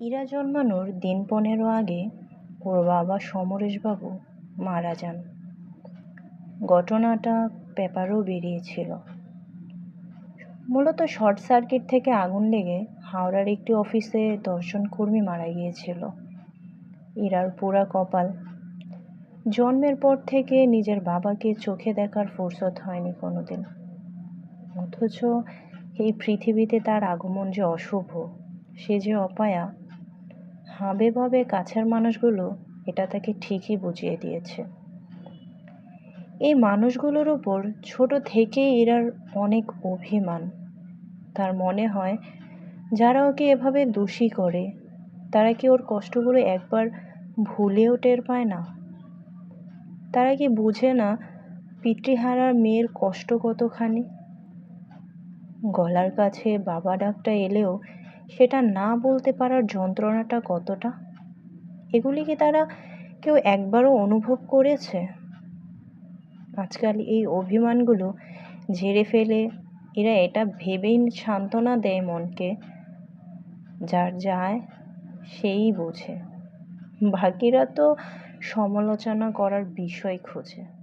ইরা জন্মানোর দিন পনেরো আগে ওর বাবা সমরেশবাবু মারা যান। ঘটনাটা পেপারেও বেরিয়েছিল। মূলত শর্ট সার্কিট থেকে আগুন লেগে হাওড়ার একটি অফিসে দশজন কর্মী মারা গিয়েছিল, ইরার পুরা কপাল। জন্মের পর থেকে নিজের বাবাকে চোখে দেখার ফুরসত হয়নি কোনোদিন। অথচ এই পৃথিবীতে তার আগমন যে অশুভ, সে যে অপায়া হাবে ভাবে কাছের মানুষগুলো এটা তাকে ঠিকই বুঝিয়ে দিয়েছে। এই মানুষগুলোর ওপর ছোট থেকেই এরার অনেক অভিমান। তার মনে হয়, যারা ওকে এভাবে দোষী করে, তারা কি ওর কষ্টগুলো একবার ভুলেও টের পায় না? তারা কি বুঝে না পিতৃহারার মেয়ের কষ্ট কতখানি? গলার কাছে বাবা ডাকটা এলেও সেটা না বলতে পারার যন্ত্রণাটা কতটা? এগুলি কি তারা কেউ একবারও অনুভব করেছে? আজকাল এই অভিমানগুলো ঝেড়ে ফেলে এরা এটা ভেবেই সান্ত্বনা দেয় মনকে। যার যায়, সেই বোঝে। বাকিরা তো সমালোচনা করার বিষয় খোঁজে।